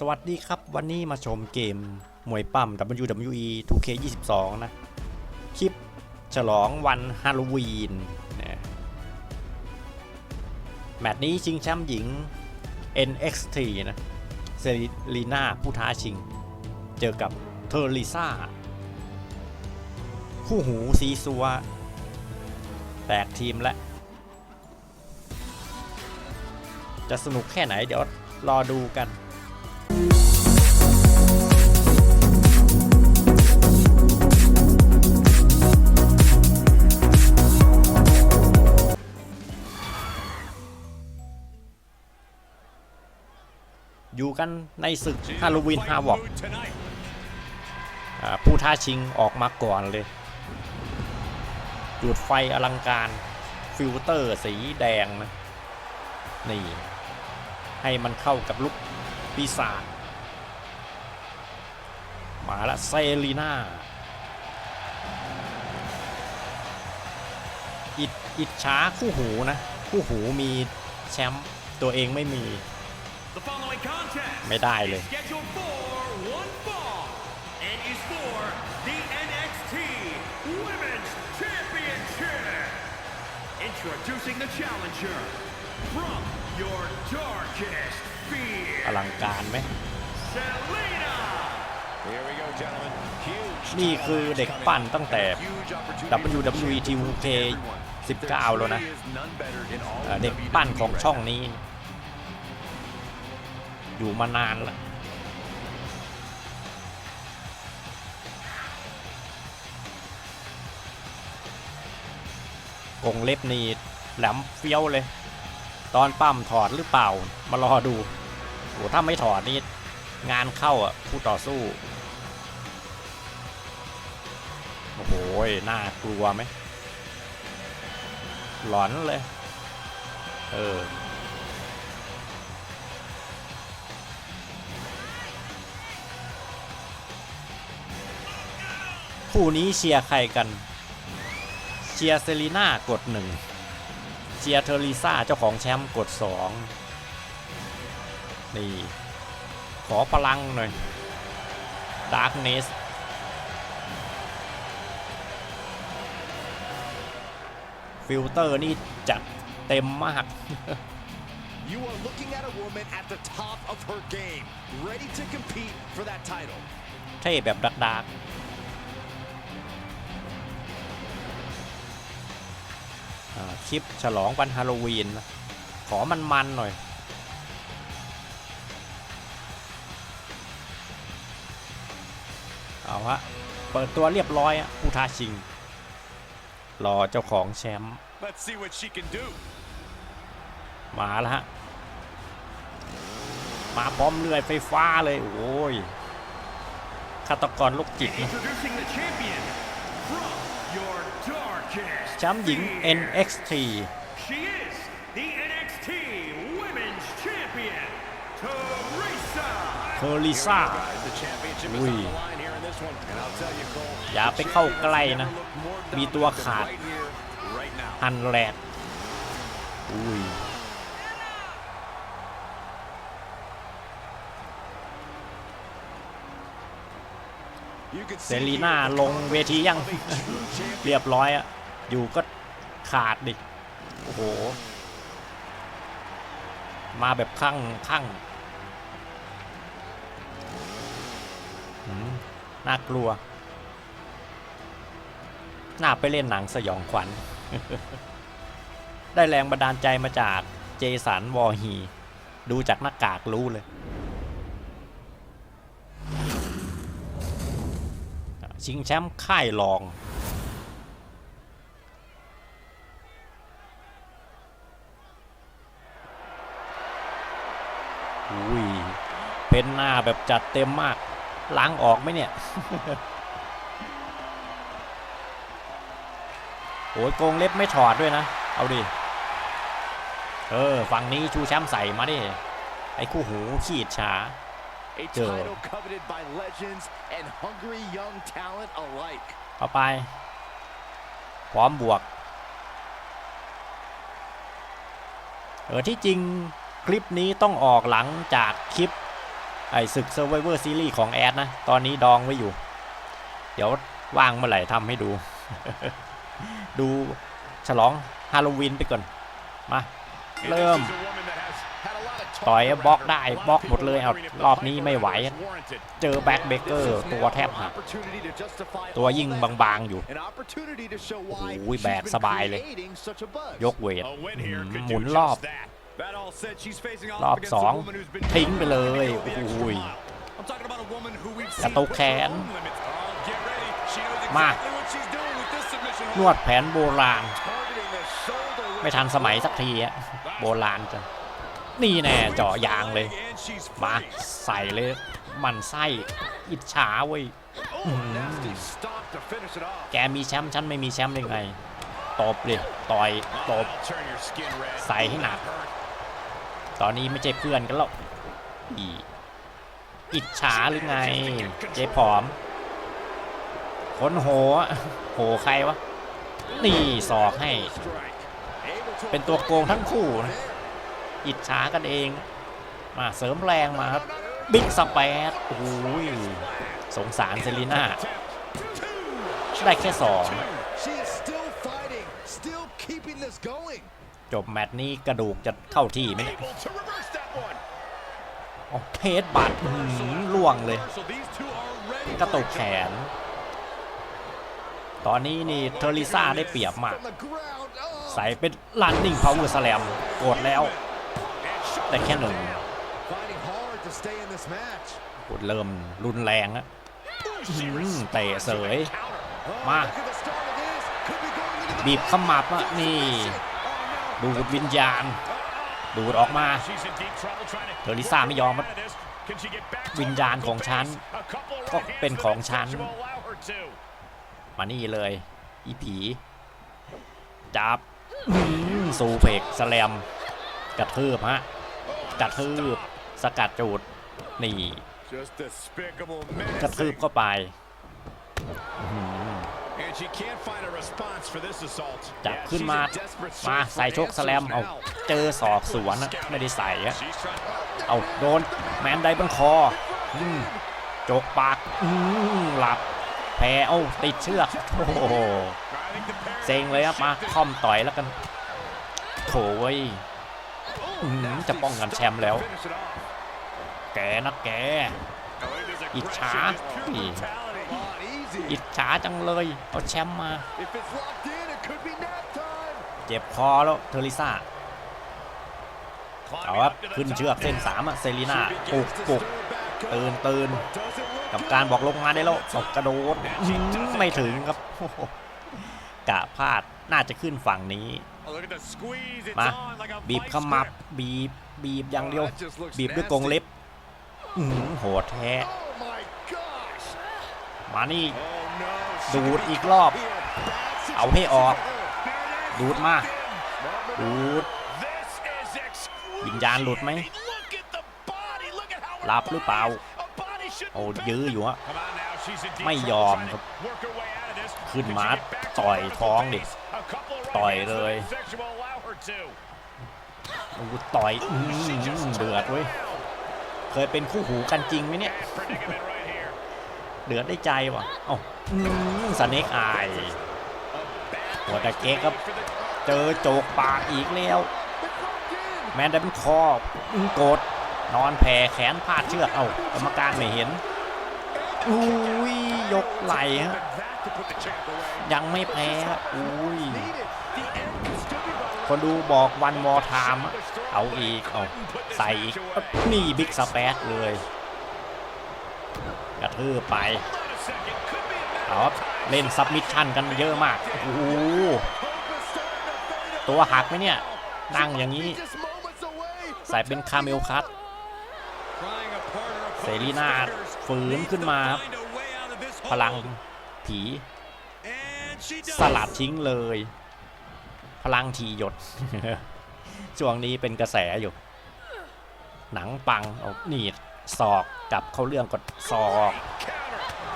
สวัสดีครับวันนี้มาชมเกมมวยปั้ม WWE 2K22 นะ คลิปฉลองวันฮาโลวีนนะแมตช์นี้ชิงแชมป์หญิง NXT นะเซรีนาผู้ท้าชิง เจอกับเทอร์ลิซ่า คู่หูซีซัว แตกทีมและ จะสนุกแค่ไหนเดี๋ยวรอดูกัน อยู่กันในศึกฮาโลวีนฮาวอกผู้ท้าชิงออกมาก่อนเลย จุดไฟอลังการฟิลเตอร์สีแดงนะ นี่ ให้มันเข้ากับลุกปีศาจมาละเซรีนาอิดอิดช้าคู่หูนะ คู่หูมีแชมป์ตัวเองไม่มี ไม่ได้เลย Introducing the challenger from your darkest อ fear, ลังการไหม Selena. Here we go, gentlemen. Huge นี่ title คือ match เด็ก coming ปั้น up. ตั้งแต่ Huge opportunity WWE for TVK everyone. 19 แล้วนะ There truly is none better in all เอ่อ of เด็ก WWE ปั้นของ right ช่อง now. นี้ อยู่มานานล้วกงเล็บนี่แหลมเฟี้ยวเลย ตอนปั้มถอดหรือเปล่า มารอดูโหถ้าไม่ถอดนี่งานเข้าอะผู้ต่อสู้ โอ้โหน่ากลัวไหมหลอนเลย เออ คู่นี้เชียร์ใครกัน เชียร์เซรีน่ากดหนึ่งเชียร์เทอริซ่าเจ้าของแชมป์กดสองนี่ ขอพลังหน่อยดาร์กเนสฟิลเตอร์นี่จัดเต็มมาก You are looking at a woman at the top of her game, ready to compete for that title. เท่แบบดักดัก คลิปฉลองวันฮาโลวีนนะขอมันมันๆหน่อยเอาฮะเปิดตัวเรียบร้อยอะผู้ท้าชิง รอเจ้าของแชมป์ Let's see what she can do. มาแล้วฮะ มาพร้อมเลื่อยไฟฟ้าเลย โอ้ยฆาตกรลูกจิต แชมป์หญิง fear. NXT She is the NXT Women's Champion, Teresa. เทอริซ่า Guys, the championship is Ui. on the line here in this one. And I'll tell you, Cole, อย่า the ไปเข้าใกล้ championship นะ never looked more มีตัว dominant than ขาด right here, right now. ฮันแลดอุ้ย You can เซ see รี here น่า the ลงเวทียัง of a true champion. เรียบร้อยอะ อยู่ก็ขาดดิ โอ้โห มาแบบข้างข้างน่ากลัว น่าไปเล่นหนังสยองขวัญ ได้แรงบันดาลใจมาจากเจสันวอร์ฮี ดูจากหน้ากากรู้เลย ชิงแชมป์ค่ายรอง อุ้ย เป็นหน้าแบบจัดเต็มมาก ล้างออกไหมเนี่ยโอ้ยโกงเล็บไม่ถอดด้วยนะ เอาดิ เออ ฝั่งนี้ชูแชมป์ใส่มาดิ ไอ้คู่หูขีดช้า A Duh. title coveted by legends and hungry young talent alike. เอาไป พร้อมบวก เออที่จริงคลิปนี้ต้องออกหลังจากคลิป ไอศึก Survivor Series ของแอดนะ ตอนนี้ดองไว้อยู่ เดี๋ยวว่างเมื่อไหร่ทำให้ดู ดูฉลองฮาโลวีนไปก่อน มา เริ่ม ต่อยบล็อกได้บล็อกหมดเลยเอารอบนี้ไม่ไหว เจอแบ็คเบเกอร์ตัวแทบหักตัวยิ่งบางๆอยู่โอ้โอ้ยแบกสบายเลย ยกเวทหมุนรอบ รอบสองทิ้งไปเลยโอ้ยกระตุกแขน มานวดแผนโบราณ ไม่ทันสมัยสักทีอะโบราณจังนี่แน่เจาะยางเลย มาใส่เลย มันไส้อิจฉาเว้ยแกมีแชมป์ฉันไม่มีแชมป์ได้ไงตบเลยต่อยตบใส่ให้หนัก ตอนนี้ไม่ใช่เพื่อนกันแล้วอีอิจฉาหรือไงเจ๊ผอมคนโหโหใครวะ นี่สอกให้ เป็นตัวโกงทั้งคู่นะ อิจฉากันเอง มาเสริมแรงมาครับ บิ๊กสเปดโอ้ยสงสารเซรีน่า ได้แค่สอง จบแมตช์นี้กระดูกจะเข้าที่ไหมเนี่ยอ๋อเพจบัตรอื้อหือล่วงเลย กระตุกแขน ตอนนี้นี่เทอริซ่าได้เปรียบมาก ใส่เป็นลันนิ่งพาวเวอร์สแลมกดแล้ว แต่แค่หนึ่งกดเริ่มรุนแรงอะอื้อหือเตะเสย มา บีบขมับอะนี่ ดูดวิญญาณ ดูดออกมาเทอริซ่าไม่ยอมวิญญาณของฉันก็เป็นของฉัน มานี่เลย อีผีจับอื้อหือสูเพกสแลมกระทืบฮะกระทืบสกัดจูดนี่กระทืบเข้าไป จับขึ้นมามาใส่โชคสแลมเอาเจอศอกสวนอะไม่ได้ใส่อะเอาโดนแมนไดบันคออืมจกปากอืมหลับแพ้เอาติดเชือกโอ้โหเซ็งเลยครับมาค่อมต่อยแล้วกันโถเว้ยอื้อหือจะป้องกันแชมป์แล้ว แกนะแก อิจฉานี่ อิจฉาจังเลย เอาแชมป์มา เจ็บคอแล้วเทอริซ่าเอาครับขึ้นเชือกเส้นสามอะเซรีน่าปลุกปลุกตื่นตื่นกับการบอกลงมาได้แล้วตกกระโดดอื้อหือไม่ถึงครับโอ้โหกะพลาดน่าจะขึ้นฝั่งนี้ มาบีบขมับบีบบีบอย่างเดียว บีบด้วยกรงเล็บอือหือโหดแท้ มานี่ดูดอีกรอบ เอาให้ออก ดูดมา ดูดวิญญาณหลุดไหมหลับหรือเปล่า โอ้ยื้ออยู่ฮะไม่ยอมครับ ขึ้นมาต่อยท้องดิ ต่อยเลยโอ้ต่อยอื้อหือเดือดเว้ย เคยเป็นคู่หูกันจริงไหมเนี่ย เดือดได้ใจว่ะเอ้าอืมสเน็กอายหัวตะเก๊กครับ เจอโจกปากอีกแล้ว แมนได้เป็นคอบโกดนอนแผ่แขนพาดเชือก เอ้ากรรมการไม่เห็นอุ้ยยกไหลฮะยังไม่แพ้อุ้ยคนดูบอกวันมอไทม์เอาอีก เอาใส่อีก นี่บิ๊กสเปซเลย กระทืบไปเอาครับเล่นซับมิชชั่นกันเยอะมากโอ้โหตัวหักไหมเนี่ยนั่งอย่างนี้ ใส่เป็นคาเมลคัตเซรีนาฝืนขึ้นมาครับพลังผี สลัดทิ้งเลย พลังทีหยด ช่วงนี้เป็นกระแสอยู่ หนังปังเอานี่ ศอกกลับเข้าเรื่องกดศอก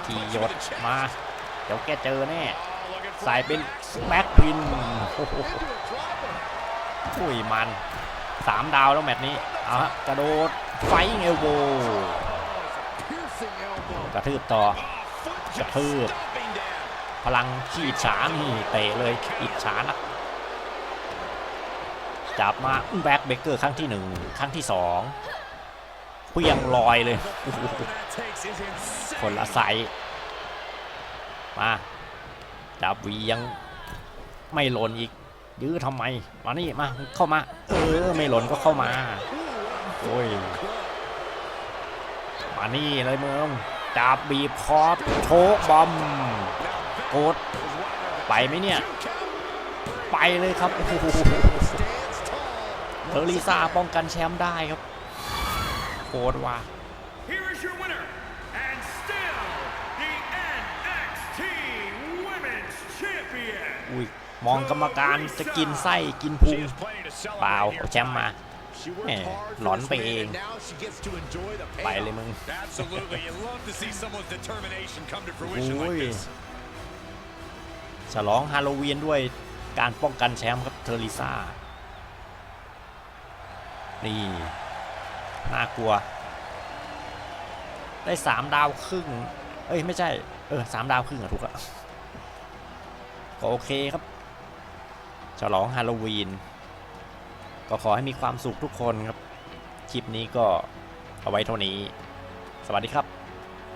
ทียดมา เดี๋ยวแกเจอแน่ใส่เป็นแบ็คพินโอ้โหอุ้ยมันสามดาวแล้วแมตช์นี้เอาฮะกระโดดไฟเอลโบกระทืบต่อ Foot just Kaput. stomping down. พลังขี้ฉานี่เตะเลยอิจฉานักจับมาแบ็คเบเกอร์ครั้งที่หนึ่งครั้งที่สอง เพียงลอยเลย คนละไซส์มาดับวียังไม่หล่นอีก ยื้อทำไม มานี่มาเข้ามา เออ ไม่หล่นก็เข้ามา โอ้ย มานี่เลยมึงจับบีบคอโชกบอมโกดไปไหมเนี่ย ไปเลยครับโอ้โห Stands tall. เทอริซาป้องกันแชมป์ได้ครับ โคตรว่า Here is your winner, and still the NXT Women's Champion. อุ้ยมองกรรมการจะกินไส้กินพุง She has plenty to celebrate เปล่า here เอาแชมป์มา She worked Eh, hard for หลอน this ไป win, เอง and now she gets to enjoy the ไป payoff. เลยมึง Absolutely. You love to see someone's determination come to fruition Ui. like this. ฉลองฮาโลวีนด้วยการป้องกันแชมป์ครับเทอริซานี่ น่ากลัว ได้สามดาวครึ่ง เอ้ยไม่ใช่ เออสามดาวครึ่งอะถูกอะก็โอเคครับ ฉลองฮาโลวีน ก็ขอให้มีความสุขทุกคนครับ คลิปนี้ก็เอาไว้เท่านี้ สวัสดีครับ